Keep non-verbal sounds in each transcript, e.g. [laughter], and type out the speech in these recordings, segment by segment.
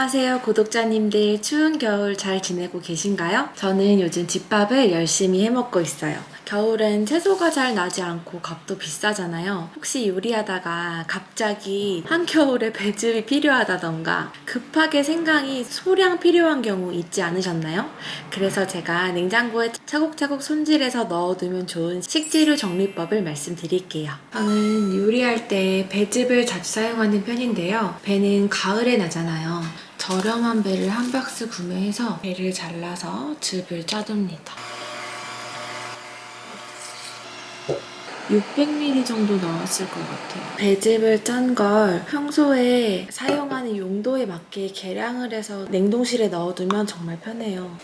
안녕하세요, 구독자님들. 추운 겨울 잘 지내고 계신가요? 저는 요즘 집밥을 열심히 해 먹고 있어요. 겨울엔 채소가 잘 나지 않고 값도 비싸잖아요. 혹시 요리하다가 갑자기 한겨울에 [laughs] 배즙이 필요하다던가 급하게 생강이 소량 필요한 경우 있지 않으셨나요? 그래서 제가 냉장고에 차곡차곡 손질해서 넣어두면 좋은 식재료 정리법을 말씀드릴게요. 저는 요리할 때 배즙을 자주 사용하는 편인데요. 배는 가을에 나잖아요. 저렴한 배를 한 박스 구매해서 배를 잘라서 즙을 짜둡니다. 600ml 정도 넣었을 것 같아요. 배즙을 짠 걸 평소에 사용하는 용도에 맞게 계량을 해서 냉동실에 넣어두면 정말 편해요.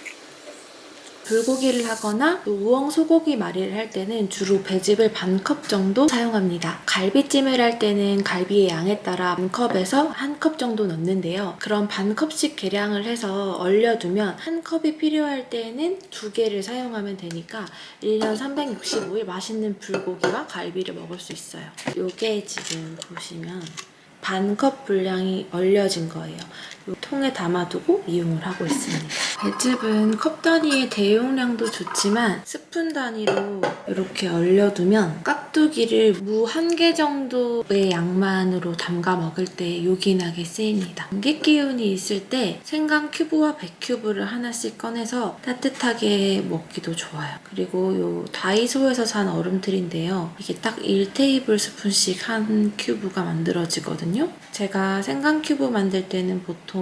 불고기를 하거나 또 우엉 소고기 말이를 할 때는 주로 배즙을 반 컵 정도 사용합니다. 갈비찜을 할 때는 갈비의 양에 따라 반 컵에서 한 컵 정도 넣는데요. 그럼 반 컵씩 계량을 해서 얼려두면 한 컵이 필요할 때는 두 개를 사용하면 되니까 1년 365일 맛있는 불고기와 갈비를 먹을 수 있어요. 요게 지금 보시면 반 컵 분량이 얼려진 거예요. 이 통에 담아두고 이용을 하고 있습니다. 배즙은 컵 단위의 대용량도 좋지만 스푼 단위로 이렇게 얼려두면 깍두기를 무 한 개 정도의 양만으로 담가 먹을 때 요긴하게 쓰입니다. 감기 기운이 있을 때 생강 큐브와 백 큐브를 하나씩 꺼내서 따뜻하게 먹기도 좋아요. 그리고 요 다이소에서 산 얼음틀인데요. 이게 딱 1테이블 스푼씩 한 큐브가 만들어지거든요. 제가 생강 큐브 만들 때는 보통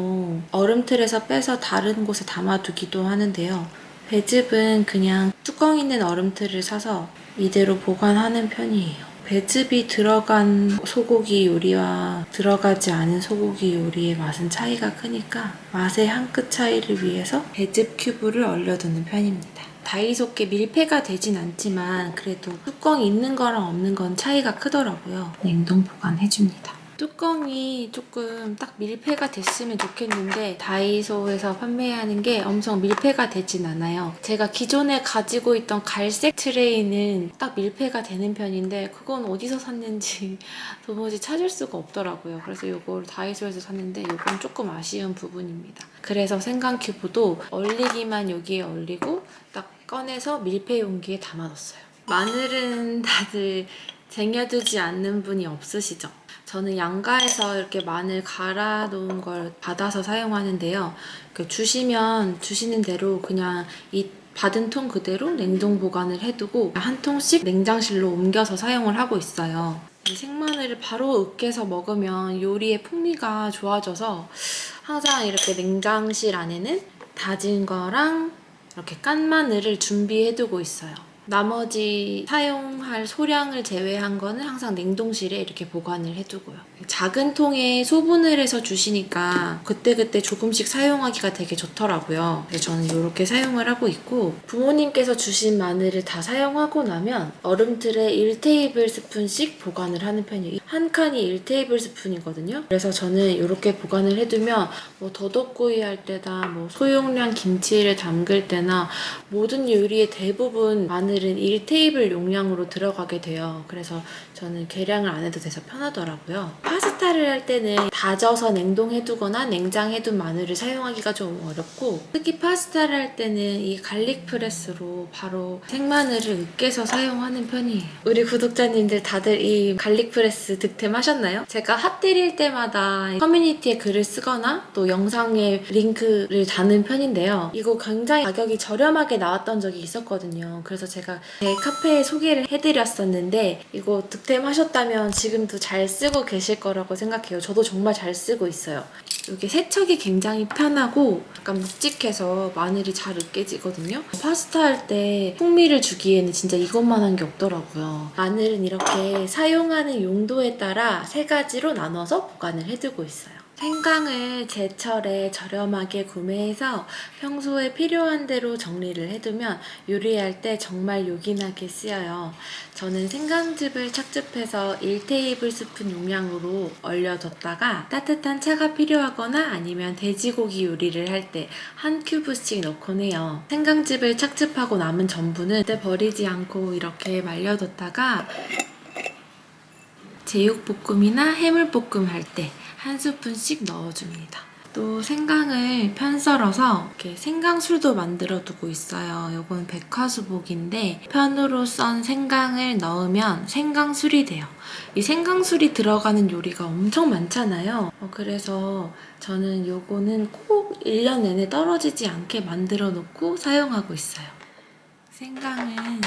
얼음틀에서 빼서 다른 곳에 담아두기도 하는데요. 배즙은 그냥 뚜껑 있는 얼음틀을 사서 이대로 보관하는 편이에요. 배즙이 들어간 소고기 요리와 들어가지 않은 소고기 요리의 맛은 차이가 크니까 맛의 한 끗 차이를 위해서 배즙 큐브를 얼려두는 편입니다. 다이소께 밀폐가 되진 않지만 그래도 뚜껑 있는 거랑 없는 건 차이가 크더라고요. 냉동 보관해줍니다. 뚜껑이 조금 딱 밀폐가 됐으면 좋겠는데 다이소에서 판매하는 게 엄청 밀폐가 되진 않아요. 제가 기존에 가지고 있던 갈색 트레이는 딱 밀폐가 되는 편인데 그건 어디서 샀는지 [laughs] 도무지 찾을 수가 없더라고요. 그래서 이걸 다이소에서 샀는데 이건 조금 아쉬운 부분입니다. 그래서 생강 큐브도 얼리기만 여기에 얼리고 딱 꺼내서 밀폐 용기에 담아뒀어요. 마늘은 다들 쟁여두지 않는 분이 없으시죠? 저는 양가에서 이렇게 마늘 갈아 놓은 걸 받아서 사용하는데요. 이렇게 주시면 주시는 대로 그냥 이 받은 통 그대로 냉동 보관을 해두고 한 통씩 냉장실로 옮겨서 사용을 하고 있어요. 이 생마늘을 바로 으깨서 먹으면 요리의 풍미가 좋아져서 항상 이렇게 냉장실 안에는 다진 거랑 이렇게 깐 마늘을 준비해두고 있어요. 나머지 사용할 소량을 제외한 거는 항상 냉동실에 이렇게 보관을 해두고요. 작은 통에 소분을 해서 주시니까 그때그때 조금씩 사용하기가 되게 좋더라고요. 그래서 저는 이렇게 사용을 하고 있고 부모님께서 주신 마늘을 다 사용하고 나면 얼음틀에 1테이블 스푼씩 보관을 하는 편이에요. 한 칸이 1테이블 스푼이거든요. 그래서 저는 이렇게 보관을 해두면 뭐 더덕구이 할 때다 뭐 소용량 김치를 담글 때나 모든 요리의 대부분 마늘 은 1테이블 용량으로 들어가게 돼요. 그래서 저는 계량을 안 해도 돼서 편하더라고요. 파스타를 할 때는 다져서 냉동해두거나 냉장해둔 마늘을 사용하기가 좀 어렵고 특히 파스타를 할 때는 이 갈릭 프레스로 바로 생마늘을 으깨서 사용하는 편이에요. 우리 구독자님들 다들 이 갈릭 프레스 득템하셨나요? 제가 핫딜일 때마다 커뮤니티에 글을 쓰거나 또 영상에 링크를 다는 편인데요. 이거 굉장히 가격이 저렴하게 나왔던 적이 있었거든요. 그래서 제가 제 카페에 소개를 해드렸었는데 이거 득템하셨다면 지금도 잘 쓰고 계실 거라고 생각해요. 저도 정말 잘 쓰고 있어요. 이게 세척이 굉장히 편하고 약간 묵직해서 마늘이 잘 으깨지거든요. 파스타 할 때 풍미를 주기에는 진짜 이것만 한 게 없더라고요. 마늘은 이렇게 사용하는 용도에 따라 세 가지로 나눠서 보관을 해두고 있어요. 생강을 제철에 저렴하게 구매해서 평소에 필요한 대로 정리를 해두면 요리할 때 정말 요긴하게 쓰여요. 저는 생강즙을 착즙해서 1테이블 스푼 용량으로 얼려뒀다가 따뜻한 차가 필요 하거나 아니면 돼지고기 요리를 할 때 한 큐브씩 넣곤 해요. 생강즙을 착즙하고 남은 전분은 그때 버리지 않고 이렇게 말려뒀다가 제육볶음이나 해물볶음 할 때 한 스푼씩 넣어줍니다. 또 생강을 편 썰어서 이렇게 생강술도 만들어 두고 있어요. 요건 백화수복인데 편으로 썬 생강을 넣으면 생강술이 돼요. 이 생강술이 들어가는 요리가 엄청 많잖아요. 어, 그래서 저는 요거는 꼭 1년 내내 떨어지지 않게 만들어 놓고 사용하고 있어요. 생강은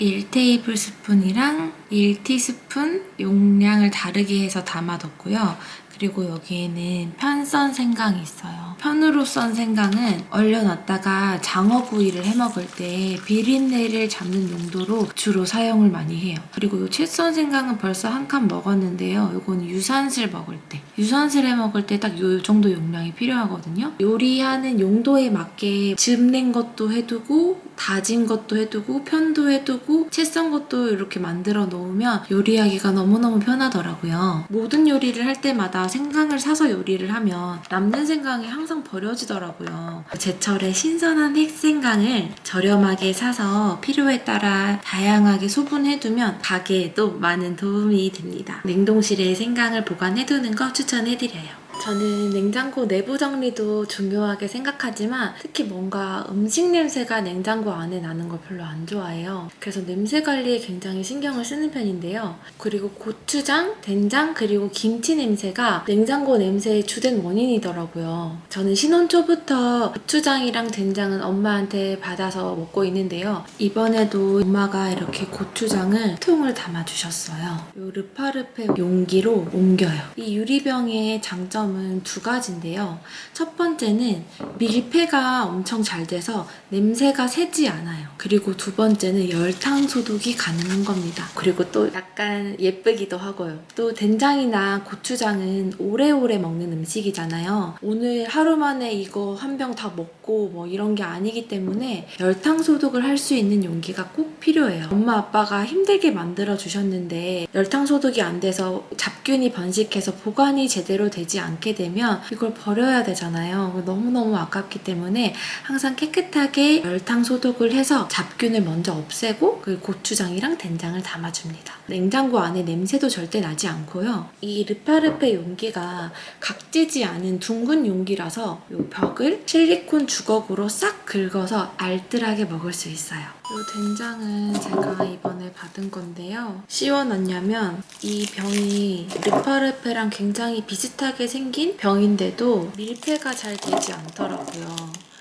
1테이블 스푼이랑 1티스푼 용량을 다르게 해서 담아뒀고요. 그리고 여기에는 편썬 생강이 있어요. 편으로 썬 생강은 얼려놨다가 장어구이를 해먹을 때 비린내를 잡는 용도로 주로 사용을 많이 해요. 그리고 이 채썬 생강은 벌써 한 칸 먹었는데요. 이건 유산슬 먹을 때. 유산슬 해 먹을 때 딱 이 정도 용량이 필요하거든요. 요리하는 용도에 맞게 즙낸 것도 해두고 다진 것도 해두고 편도 해두고 채썬 것도 이렇게 만들어 놓으면 요리하기가 너무너무 편하더라고요. 모든 요리를 할 때마다 생강을 사서 요리를 하면 남는 생강이 항상 버려지더라고요. 제철에 신선한 핵생강을 저렴하게 사서 필요에 따라 다양하게 소분해두면 가게에도 많은 도움이 됩니다. 냉동실에 생강을 보관해두는 거 추천해드려요. 저는 냉장고 내부 정리도 중요하게 생각하지만 특히 뭔가 음식 냄새가 냉장고 안에 나는 걸 별로 안 좋아해요. 그래서 냄새 관리에 굉장히 신경을 쓰는 편인데요. 그리고 고추장, 된장, 그리고 김치 냄새가 냉장고 냄새의 주된 원인이더라고요. 저는 신혼 초부터 고추장이랑 된장은 엄마한테 받아서 먹고 있는데요. 이번에도 엄마가 이렇게 고추장을 통을 담아주셨어요. 요 르파르페 용기로 옮겨요. 이 유리병의 장점은 두 가지인데요. 첫 번째는 밀폐가 엄청 잘 돼서 냄새가 새지 않아요. 그리고 두 번째는 열탕 소독이 가능한 겁니다. 그리고 또 약간 예쁘기도 하고요. 또 된장이나 고추장은 오래오래 먹는 음식이잖아요. 오늘 하루 만에 이거 한 병 다 먹고 뭐 이런 게 아니기 때문에 열탕 소독을 할 수 있는 용기가 꼭 필요해요. 엄마 아빠가 힘들게 만들어 주셨는데 열탕 소독이 안 돼서 잡균이 번식해서 보관이 제대로 되지 않게 되면 이걸 버려야 되잖아요. 너무너무 아깝기 때문에 항상 깨끗하게 열탕 소독을 해서 잡균을 먼저 없애고 그 고추장이랑 된장을 담아줍니다. 냉장고 안에 냄새도 절대 나지 않고요. 이 르파르페 용기가 각지지 않은 둥근 용기라서 이 벽을 실리콘 주걱으로 싹 긁어서 알뜰하게 먹을 수 있어요. 이 된장은 제가 이번 에 받은 건데요. 씌워놨냐면 이 병이 르파르페랑 굉장히 비슷하게 생긴 병인데도 밀폐가 잘 되지 않더라고요.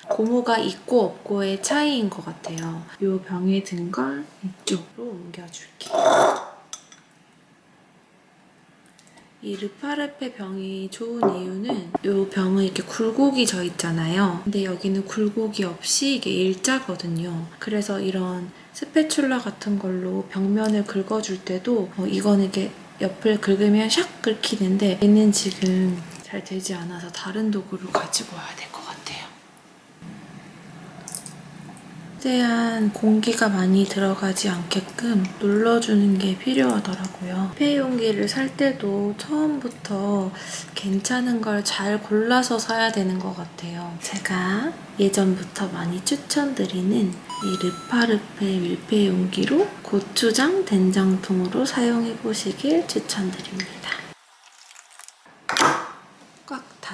고무가 있고 없고의 차이인 것 같아요. 이 병에 든 걸 이쪽으로 옮겨줄게요. 이 르파르페 병이 좋은 이유는 이 병은 이렇게 굴곡이 져 있잖아요. 근데 여기는 굴곡이 없이 이게 일자거든요. 그래서 이런 스패츌라 같은 걸로 벽면을 긁어줄 때도 어, 이거는 이렇게 옆을 긁으면 샥 긁히는데 얘는 지금 잘 되지 않아서 다른 도구를 가지고 와야 될 것 같아요. 최대한 공기가 많이 들어가지 않게끔 눌러주는 게 필요하더라고요. 폐 용기를 살 때도 처음부터 괜찮은 걸 잘 골라서 사야 되는 것 같아요. 제가 예전부터 많이 추천드리는 이 르파르페 밀폐 용기로 고추장 된장통으로 사용해 보시길 추천드립니다.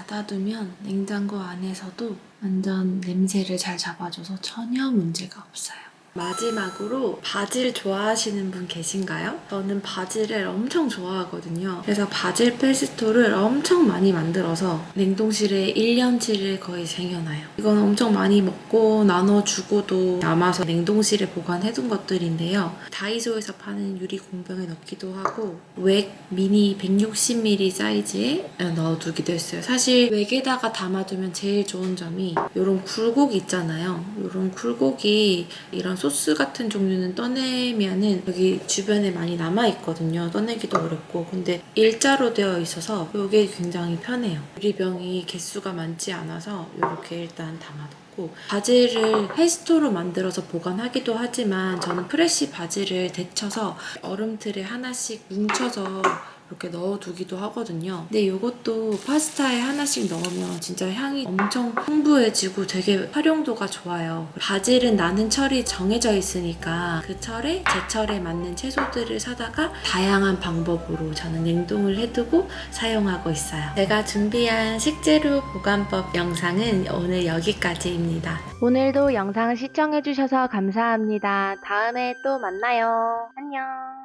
꽉 닫아두면 냉장고 안에서도 완전 냄새를 잘 잡아줘서 전혀 문제가 없어요. 마지막으로 바질 좋아하시는 분 계신가요? 저는 바질을 엄청 좋아하거든요. 그래서 바질 페스토를 엄청 많이 만들어서 냉동실에 1년치를 거의 쟁여놔요. 이건 엄청 많이 먹고 나눠주고도 남아서 냉동실에 보관해둔 것들인데요. 다이소에서 파는 유리 공병에 넣기도 하고 웩 미니 160ml 사이즈에 넣어두기도 했어요. 사실 웩에다가 담아두면 제일 좋은 점이 이런 굴곡 있잖아요. 이런 굴곡이 이런 소스 같은 종류는 떠내면은 여기 주변에 많이 남아있거든요. 떠내기도 어렵고. 근데 일자로 되어 있어서 이게 굉장히 편해요. 유리병이 개수가 많지 않아서 이렇게 일단 담아놓고 바질을 페스토로 만들어서 보관하기도 하지만 저는 프레쉬 바질을 데쳐서 얼음틀에 하나씩 뭉쳐서 이렇게 넣어두기도 하거든요. 근데 이것도 파스타에 하나씩 넣으면 진짜 향이 엄청 풍부해지고 되게 활용도가 좋아요. 바질은 나는 철이 정해져 있으니까 그 철에 제 철에 맞는 채소들을 사다가 다양한 방법으로 저는 냉동을 해두고 사용하고 있어요. 제가 준비한 식재료 보관법 영상은 오늘 여기까지입니다. 오늘도 영상 시청해주셔서 감사합니다. 다음에 또 만나요. 안녕.